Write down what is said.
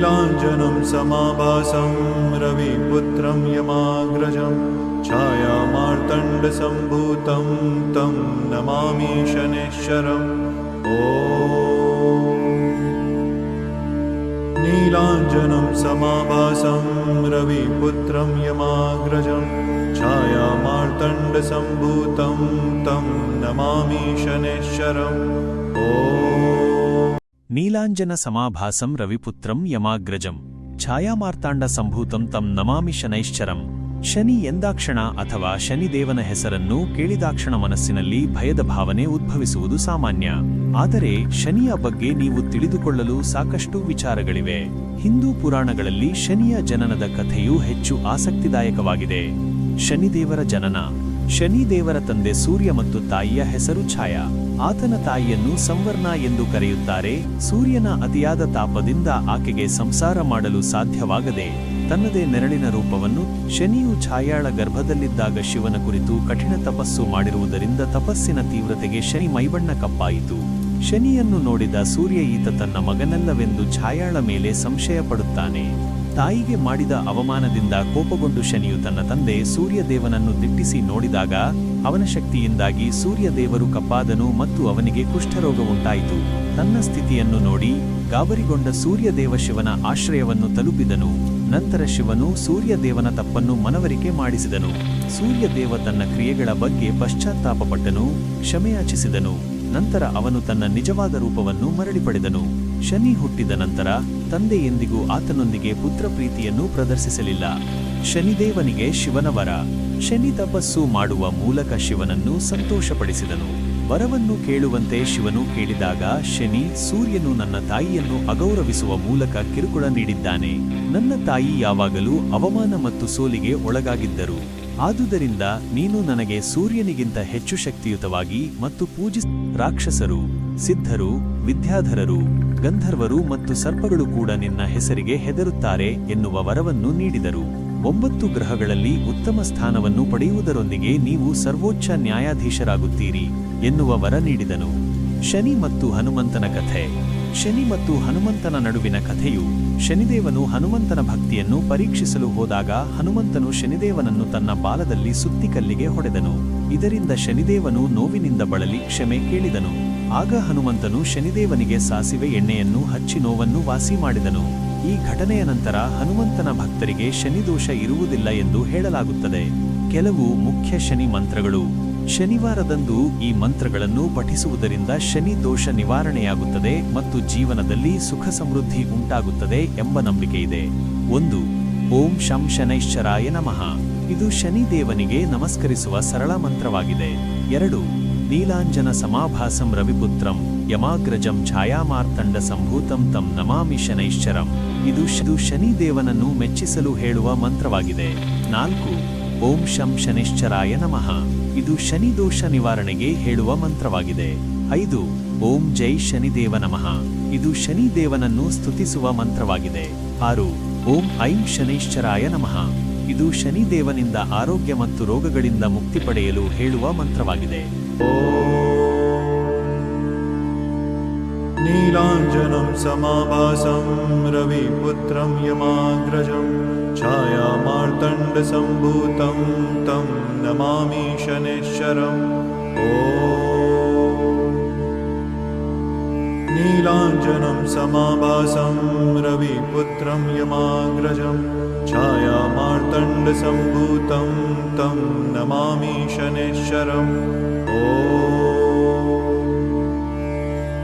नीलाञ्जनं समाभासं रविपुत्रं यमाग्रजं छायामार्तण्डसम्भूतं तं नमामि शनेश्वरम्। नीलाञ्जनं समाभासं रविपुत्रं यमाग्रजं छायामार्तण्डसम्भूतं तं नमामि शनेश्वरम्। ॐ ನೀಲಾಂಜನ ಸಮಾಭಾಸಂ ರವಿಪುತ್ರಂ ಯಮಾಗ್ರಜಂ. ಛಾಯಾಮಾರ್ತಾಂಡ ಸಂಭೂತಂ ತಂ ನಮಾಮಿ ಶನೈಶ್ಚರಂ. ಶನಿ ಎಂದಾಕ್ಷಣ ಅಥವಾ ಶನಿದೇವನ ಹೆಸರನ್ನು ಕೇಳಿದಾಕ್ಷಣ ಮನಸ್ಸಿನಲ್ಲಿ ಭಯದ ಭಾವನೆ ಉದ್ಭವಿಸುವುದು ಸಾಮಾನ್ಯ. ಆದರೆ ಶನಿಯ ಬಗ್ಗೆ ನೀವು ತಿಳಿದುಕೊಳ್ಳಲು ಸಾಕಷ್ಟು ವಿಚಾರಗಳಿವೆ. ಹಿಂದೂ ಪುರಾಣಗಳಲ್ಲಿ ಶನಿಯ ಜನನದ ಕಥೆಯು ಹೆಚ್ಚು ಆಸಕ್ತಿದಾಯಕವಾಗಿದೆ. ಶನಿದೇವರ ಜನನ. ಶನಿದೇವರ ತಂದೆ ಸೂರ್ಯ ಮತ್ತು ತಾಯಿಯ ಹೆಸರು ಛಾಯಾ. ಆತನ ತಾಯಿಯನ್ನು ಸಂವರ್ಣ ಎಂದು ಕರೆಯುತ್ತಾರೆ. ಸೂರ್ಯನ ಅತಿಯಾದ ತಾಪದಿಂದ ಆಕೆಗೆ ಸಂಸಾರ ಮಾಡಲು ಸಾಧ್ಯವಾಗದೆ, ತನ್ನದೇ ನೆರಳಿನ ರೂಪವನ್ನು ಶನಿಯು ಛಾಯಾಳ ಗರ್ಭದಲ್ಲಿದ್ದಾಗ ಶಿವನ ಕುರಿತು ಕಠಿಣ ತಪಸ್ಸು ಮಾಡಿರುವುದರಿಂದ ತಪಸ್ಸಿನ ತೀವ್ರತೆಗೆ ಶನಿ ಮೈಬಣ್ಣ ಕಪ್ಪಾಯಿತು. ಶನಿಯನ್ನು ನೋಡಿದ ಸೂರ್ಯ ಈತ ತನ್ನ ಮಗನಲ್ಲವೆಂದು ಛಾಯಾಳ ಮೇಲೆ ಸಂಶಯ ಪಡುತ್ತಾನೆ ತಾಯಿಗೆ ಮಾಡಿದ ಅವಮಾನದಿಂದ ಕೋಪಗೊಂಡು ಶನಿಯು ತನ್ನ ತಂದೆ ಸೂರ್ಯದೇವನನ್ನು ದಿಟ್ಟಿಸಿ ನೋಡಿದಾಗ ಅವನ ಶಕ್ತಿಯಿಂದಾಗಿ ಸೂರ್ಯದೇವರು ಕಪ್ಪಾದನು ಮತ್ತು ಅವನಿಗೆ ಕುಷ್ಠರೋಗ ಉಂಟಾಯಿತು. ತನ್ನ ಸ್ಥಿತಿಯನ್ನು ನೋಡಿ ಗಾಬರಿಗೊಂಡ ಸೂರ್ಯದೇವ ಶಿವನ ಆಶ್ರಯವನ್ನು ತಲುಪಿದನು. ನಂತರ ಶಿವನು ಸೂರ್ಯದೇವನ ತಪ್ಪನ್ನು ಮನವರಿಕೆ ಮಾಡಿಸಿದನು. ಸೂರ್ಯದೇವ ತನ್ನ ಕ್ರಿಯೆಗಳ ಬಗ್ಗೆ ಪಶ್ಚಾತ್ತಾಪಪಟ್ಟನು, ಕ್ಷಮೆಯಾಚಿಸಿದನು. ನಂತರ ಅವನು ತನ್ನ ನಿಜವಾದ ರೂಪವನ್ನು ಮರಳಿ ಪಡೆದನು. ಶನಿ ಹುಟ್ಟಿದ ನಂತರ ತಂದೆ ಎಂದಿಗೂ ಆತನೊಂದಿಗೆ ಪುತ್ರ ಪ್ರೀತಿಯನ್ನು ಪ್ರದರ್ಶಿಸಲಿಲ್ಲ. ಶನಿದೇವನಿಗೆ ಶಿವನ ವರ. ಶನಿ ತಪಸ್ಸು ಮಾಡುವ ಮೂಲಕ ಶಿವನನ್ನು ಸಂತೋಷಪಡಿಸಿದನು. ವರವನ್ನು ಕೇಳುವಂತೆ ಶಿವನು ಕೇಳಿದಾಗ ಶನಿ ಸೂರ್ಯನು ನನ್ನ ತಾಯಿಯನ್ನು ಅಗೌರವಿಸುವ ಮೂಲಕ ಕಿರುಕುಳ ನೀಡಿದ್ದಾನೆ. ನನ್ನ ತಾಯಿ ಯಾವಾಗಲೂ ಅವಮಾನ ಮತ್ತು ಸೋಲಿಗೆ ಒಳಗಾಗಿದ್ದರು. ಆದುದರಿಂದ ನೀನು ನನಗೆ ಸೂರ್ಯನಿಗಿಂತ ಹೆಚ್ಚು ಶಕ್ತಿಯುತವಾಗಿ ಮತ್ತು ಪೂಜಿಸ ರಾಕ್ಷಸರು, ಸಿದ್ಧರು, ವಿದ್ಯಾಧರರು, ಗಂಧರ್ವರು ಮತ್ತು ಸರ್ಪಗಳು ಕೂಡ ನಿನ್ನ ಹೆಸರಿಗೆ ಹೆದರುತ್ತಾರೆ ಎನ್ನುವ ವರವನ್ನು ನೀಡಿದರು. ಒಂಬತ್ತು ಗ್ರಹಗಳಲ್ಲಿ ಉತ್ತಮ ಸ್ಥಾನವನ್ನು ಪಡೆಯುವುದರೊಂದಿಗೆ ನೀವು ಸರ್ವೋಚ್ಚ ನ್ಯಾಯಾಧೀಶರಾಗುತ್ತೀರಿ ಎನ್ನುವ ವರ ನೀಡಿದನು. ಶನಿ ಮತ್ತು ಹನುಮಂತನ ಕಥೆ. ಶನಿ ಮತ್ತು ಹನುಮಂತನ ನಡುವಿನ ಕಥೆಯು ಶನಿದೇವನು ಹನುಮಂತನ ಭಕ್ತಿಯನ್ನು ಪರೀಕ್ಷಿಸಲು ಹೋದಾಗ ಹನುಮಂತನು ಶನಿದೇವನನ್ನು ತನ್ನ ಬಾಲದಲ್ಲಿ ಸುತ್ತಿಕಲ್ಲಿಗೆ ಹೊಡೆದನು. ಇದರಿಂದ ಶನಿದೇವನು ನೋವಿನಿಂದ ಬಳಲಿ ಕ್ಷಮೆ ಕೇಳಿದನು. ಆಗ ಹನುಮಂತನು ಶನಿದೇವನಿಗೆ ಸಾಸಿವೆ ಎಣ್ಣೆಯನ್ನು ಹಚ್ಚಿ ನೋವನ್ನು ವಾಸಿ ಮಾಡಿದನು. ಈ ಘಟನೆಯ ನಂತರ ಹನುಮಂತನ ಭಕ್ತರಿಗೆ ಶನಿದೋಷ ಇರುವುದಿಲ್ಲ ಎಂದು ಹೇಳಲಾಗುತ್ತದೆ. ಕೆಲವು ಮುಖ್ಯ ಶನಿ ಮಂತ್ರಗಳು. ಶನಿವಾರದಂದು ಈ ಮಂತ್ರಗಳನ್ನು ಪಠಿಸುವುದರಿಂದ ಶನಿ ದೋಷ ನಿವಾರಣೆಯಾಗುತ್ತದೆ ಮತ್ತು ಜೀವನದಲ್ಲಿ ಸುಖ ಸಮೃದ್ಧಿ ಉಂಟಾಗುತ್ತದೆ ಎಂಬ ನಂಬಿಕೆಯಿದೆ. ಒಂದು, ಓಂ ಶಂ ಶನೈಶ್ಚರಾಯ ನಮಃ. ಇದು ಶನಿ ದೇವನಿಗೆ ನಮಸ್ಕರಿಸುವ ಸರಳ ಮಂತ್ರವಾಗಿದೆ. ಎರಡು, ನೀಲಾಂಜನ ಸಮಾಭಾಸಂ ರವಿಪುತ್ರಂ, ಯಮಾಗ್ರಜಂ ಛಾಯಾಮಾರ್ತಂಡ ಸಂಭೂತಂ ತಂ ನಮಾಮಿ ಶನೈಶ್ಚರಂ. ಇದು ಇದು ಶನಿದೇವನನ್ನು ಮೆಚ್ಚಿಸಲು ಹೇಳುವ ಮಂತ್ರವಾಗಿದೆ. ನಾಲ್ಕು, ಓಂ ಶಂ ಶನಿಶ್ಚರಾಯ ನಮಃ. ಇದು ಶನಿ ದೋಷ ನಿವಾರಣೆಗೆ ಹೇಳುವ ಮಂತ್ರವಾಗಿದೆ. ಐದು, ಓಂ ಜೈ ಶನಿದೇವ ನಮಃ. ಇದು ಶನಿ ದೇವನನ್ನು ಸ್ತುತಿಸುವ ಮಂತ್ರವಾಗಿದೆ. ಆರು, ಓಂ ಐಂ ಶನೈಶ್ಚರಾಯ ನಮಃ. ಇದು ಶನಿ ದೇವನಿಂದ ಆರೋಗ್ಯ ಮತ್ತು ರೋಗಗಳಿಂದ ಮುಕ್ತಿ ಪಡೆಯಲು ಹೇಳುವ ಮಂತ್ರವಾಗಿದೆ. ನೀಲಾಂಜನಂ ಸಮಾಭಾಸಂ ರವಿಪುತ್ರಂ ಯಮಾಗ್ರಜಂ. छायामार्तण्डसम्भूतं तं नमामि शनेश्वरम् नीलाञ्जनं समाभासं रविपुत्रं यमाग्रजं। छायामार्तण्डसम्भूतं तं नमामि शनेश्वरम्